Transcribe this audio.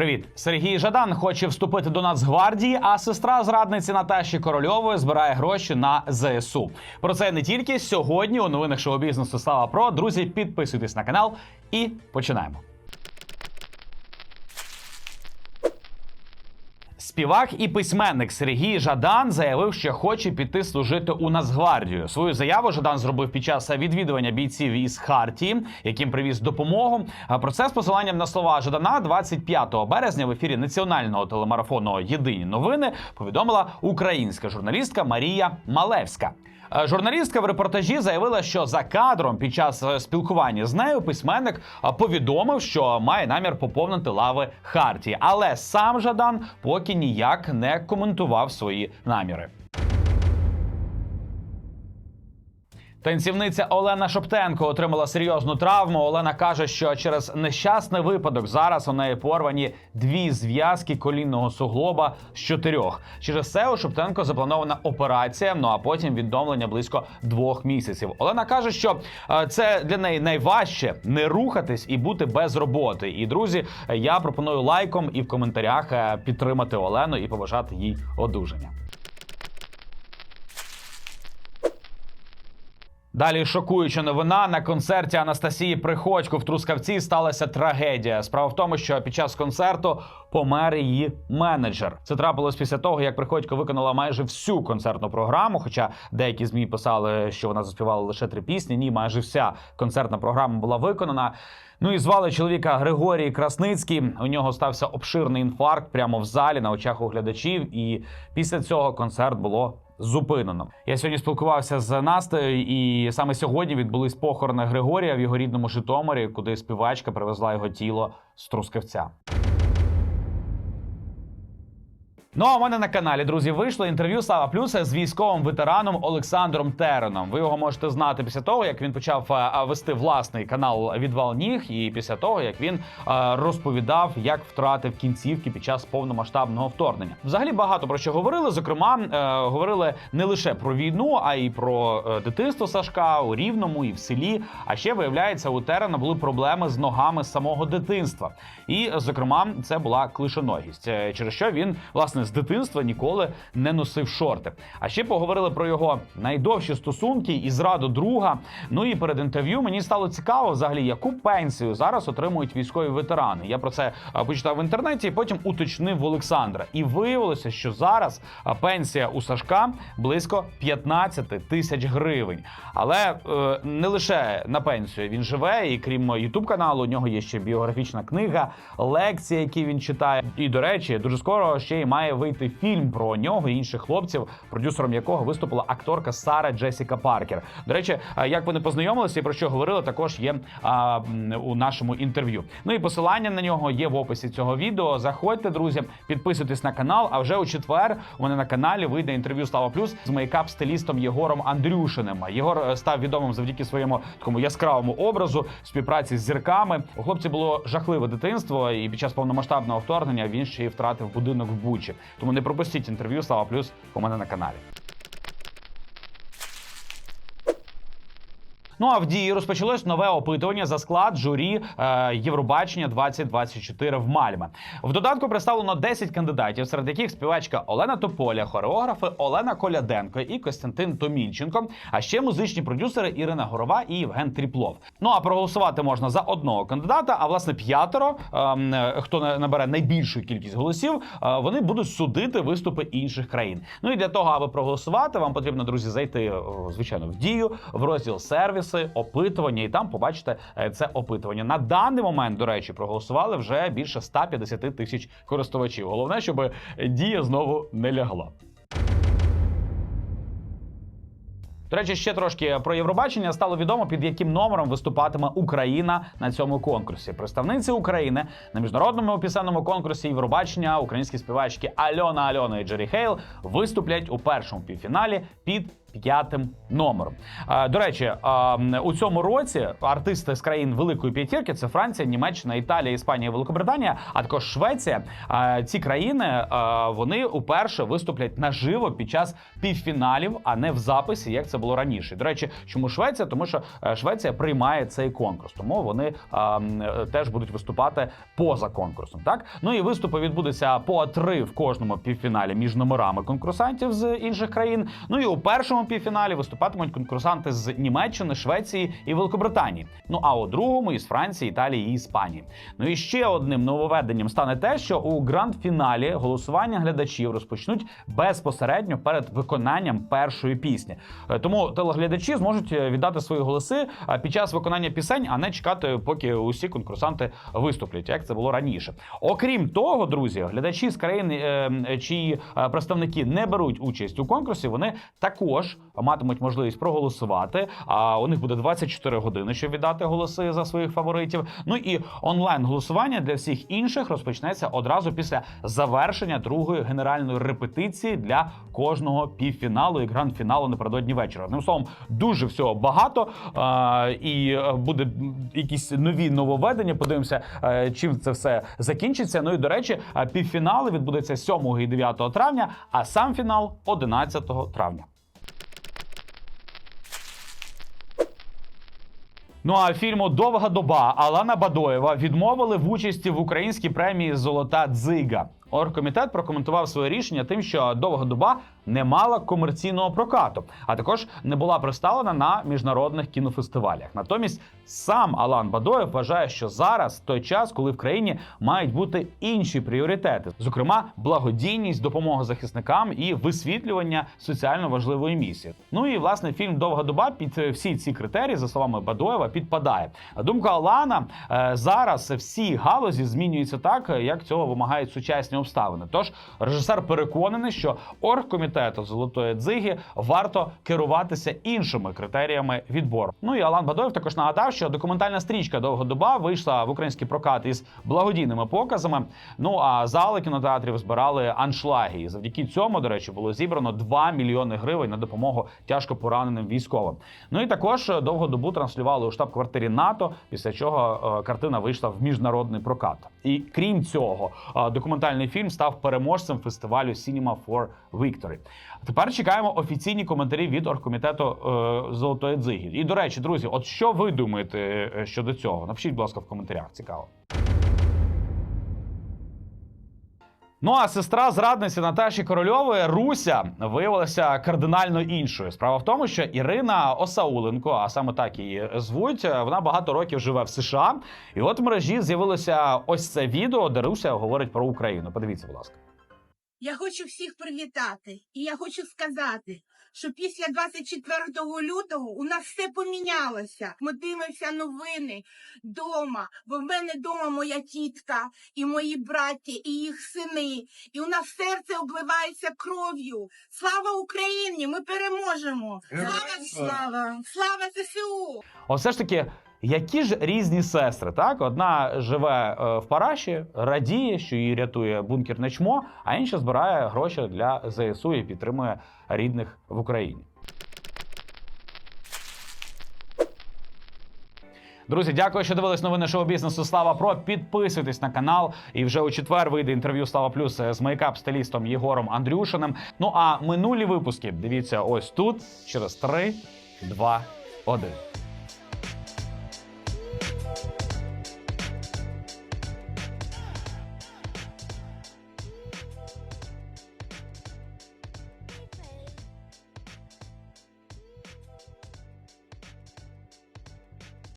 Привіт, Сергій Жадан хоче вступити до Нацгвардії, а сестра зрадниці Наташі Корольової збирає гроші на ЗСУ. Про це не тільки сьогодні у новинах шоу бізнесу Слава Про. Друзі, підписуйтесь на канал і починаємо. Співак і письменник Сергій Жадан заявив, що хоче піти служити у Нацгвардію. Свою заяву Жадан зробив під час відвідування бійців із Хартії, яким привіз допомогу. Про це з посиланням на слова Жадана 25 березня в ефірі національного телемарафону Єдині новини повідомила українська журналістка Марія Малевська. Е, Журналістка в репортажі заявила, що за кадром під час е, спілкування з нею письменник е, повідомив, що має намір поповнити лави Хартії, але сам Жадан поки ніяк не коментував свої наміри. Танцівниця Олена Шоптенко отримала серйозну травму. Олена каже, що через нещасний випадок зараз у неї порвані дві зв'язки колінного суглоба з чотирьох. Через це у Шоптенко запланована операція. Ну а потім відновлення близько двох місяців. Олена каже, що е, це для неї найважче не рухатись і бути без роботи. І друзі, я пропоную лайком і в коментарях е, підтримати Олену і побажати їй одужання. Далі шокуюча новина на концерті Анастасії Приходько в Трускавці сталася трагедія. Справа в тому, що під час концерту помер її менеджер. Це трапилось після того, як Приходько виконала майже всю концертну програму. Хоча деякі змі писали, що вона заспівала лише три пісні. Ні, майже вся концертна програма була виконана. Ну і звали чоловіка Григорій Красницький. У нього стався обширний інфаркт прямо в залі на очах у глядачів. І після цього концерт було зупинено. Я сьогодні спілкувався з Настею, і саме сьогодні відбулись похорони Григорія в його рідному Житомирі, куди співачка привезла його тіло з Трускавця. Ну а у мене на каналі, друзі, вийшло інтерв'ю Слава Плюса з військовим ветераном Олександром Тереном. Ви його можете знати після того, як він почав е, вести власний канал Відвал Ніг, і після того, як він е, розповідав, як втратив кінцівки під час повномасштабного вторгнення. Взагалі багато про що говорили. Зокрема, е, говорили не лише про війну, а й про е, дитинство Сашка у Рівному і в селі. А ще виявляється, у Терена були проблеми з ногами з самого дитинства. І, зокрема, це була клишоногість, е, через що він власне з дитинства ніколи не носив шорти. А ще поговорили про його найдовші стосунки і зраду друга. Ну і перед інтерв'ю мені стало цікаво, взагалі, яку пенсію зараз отримують військові ветерани. Я про це почитав в інтернеті, і потім уточнив Олександра. І виявилося, що зараз пенсія у Сашка близько 15 тисяч гривень. Але е, не лише на пенсію він живе, і крім ютуб каналу, у нього є ще біографічна книга, лекції, які він читає. І до речі, дуже скоро ще й має вийти фільм про нього і інших хлопців, продюсером якого виступила акторка Сара Джесіка Паркер. До речі, як вони познайомилися і про що говорили, також є а, у нашому інтерв'ю. Ну і посилання на нього є в описі цього відео. Заходьте, друзі, підписуйтесь на канал. А вже у четвер у мене на каналі вийде інтерв'ю Слава Плюс з мейкап-стилістом Єгором Андрюшиним. Єгор е, став відомим завдяки своєму такому яскравому образу співпраці з зірками. У хлопці було жахливе дитинство, і під час повномасштабного вторгнення він ще й втратив будинок в Бучі. Тому не пропустіть інтерв'ю Слава Плюс у мене на каналі. Ну а в дії розпочалось нове опитування за склад журі е, Євробачення 2024 в Мальме. В додатку представлено 10 кандидатів, серед яких співачка Олена Тополя, хореографи Олена Коляденко і Костянтин Томільченко, а ще музичні продюсери Ірина Горова і Євген Тріплов. Ну а проголосувати можна за одного кандидата. А власне п'ятеро, ем, е, хто на- набере найбільшу кількість голосів, е, вони будуть судити виступи інших країн. Ну і для того, аби проголосувати, вам потрібно, друзі, зайти звичайно в дію в розділ сервіси, опитування, і там побачите е, це опитування. На даний момент, до речі, проголосували вже більше 150 тисяч користувачів. Головне, щоб дія знову не лягла. До речі, ще трошки про Євробачення стало відомо, під яким номером виступатиме Україна на цьому конкурсі. Представниці України на міжнародному пісенному конкурсі Євробачення українські співачки Альона Альона і Джері Хейл виступлять у першому півфіналі під п'ятим номером. Е, До речі, е, у цьому році артисти з країн Великої П'ятірки це Франція, Німеччина, Італія, Іспанія, Великобританія, а також Швеція. Е, Ці країни вони уперше виступлять наживо під час півфіналів, а не в записі, як це було раніше. До речі, чому Швеція? Тому що Швеція приймає цей конкурс, тому вони теж будуть виступати поза конкурсом. Так ну і виступи відбудуться по три в кожному півфіналі між номерами конкурсантів з інших країн. Ну і у першому півфіналі виступатимуть конкурсанти з Німеччини, Швеції і Великобританії. Ну а у другому із Франції, Італії і Іспанії. Ну і ще одним нововведенням стане те, що у гранд-фіналі голосування глядачів розпочнуть безпосередньо перед виконанням першої пісні. Е, Тому телеглядачі зможуть е, віддати свої голоси е, під час виконання пісень, а не чекати, поки усі конкурсанти виступлять, як це було раніше. Окрім того, друзі, глядачі з країн, е, чиї представники не беруть участь у конкурсі, вони також матимуть можливість проголосувати. А у них буде 24 години, щоб віддати голоси за своїх фаворитів. Ну і онлайн голосування для всіх інших розпочнеться одразу після завершення другої генеральної репетиції для кожного півфіналу і гранд-фіналу напередодні вечора. Одним словом, дуже всього багато і е, буде якісь нові нововведення. Подивимося, е, чим це все закінчиться. Ну і до речі, е, півфінали відбудеться 7 і 9 травня, а сам фінал 11 травня. Ну а фільму Довга доба Алана Бадоєва відмовили в участі в українській премії Золота дзига. Оргкомітет прокоментував своє рішення тим, що довга доба не мала комерційного прокату, а також не була представлена на міжнародних кінофестивалях. Натомість сам Алан Бадоєв вважає, що зараз той час, коли в країні мають бути інші пріоритети, зокрема благодійність, допомога захисникам і висвітлювання соціально важливої місії. Ну і власне фільм Довга доба під е, всі ці критерії, за словами Бадоєва, підпадає. Думка Алана е, зараз всі галузі змінюються так, як цього вимагають сучасні обставини. Тож режисер переконаний, що оргкомітету золотої дзиги варто керуватися іншими критеріями відбору. Ну і Алан Бадоєв також нагадав, що документальна стрічка Довга доба вийшла в український прокат із благодійними показами. Ну а зали кінотеатрів збирали аншлаги. І завдяки цьому, до речі, було зібрано 2 мільйони гривень на допомогу тяжко пораненим військовим. Ну і також довгу добу транслювали у штаб-квартирі НАТО, після чого е, картина вийшла в міжнародний прокат. І крім цього, е, документальний фільм став переможцем фестивалю Cinema for Victory. Тепер чекаємо офіційні коментарі від оргкомітету е, Золотої дзиги. І до речі, друзі, от що ви думаєте е, щодо цього? Напишіть, будь ласка, в коментарях. Цікаво. Ну а сестра зрадниці Наташі Корольової Руся виявилася кардинально іншою. Справа в тому, що Ірина Осауленко, а саме так її звуть, вона багато років живе в США. І от в мережі з'явилося ось це відео, де Руся говорить про Україну. Подивіться, будь ласка. Я хочу всіх привітати, і я хочу сказати, що після 24 лютого у нас все помінялося. Ми дивимося новини дома, бо в мене дома моя тітка і мої браття, і їх сини. І у нас серце обливається кров'ю. Слава Україні! Ми переможемо! Слава слава! Слава ЗСУ! Все ж таки, які ж різні сестри, так? Одна живе е, в Параші, радіє, що її рятує бункерне чмо, а інша збирає гроші для ЗСУ і підтримує рідних в Україні. Друзі, дякую, що дивились новини шоу бізнесу. Слава Про. Підписуйтесь на канал. І вже у четвер вийде інтерв'ю Слава Плюс з мейкап-стилістом Єгором Андрюшиним. Ну а минулі випуски дивіться ось тут через 3, 2, 1.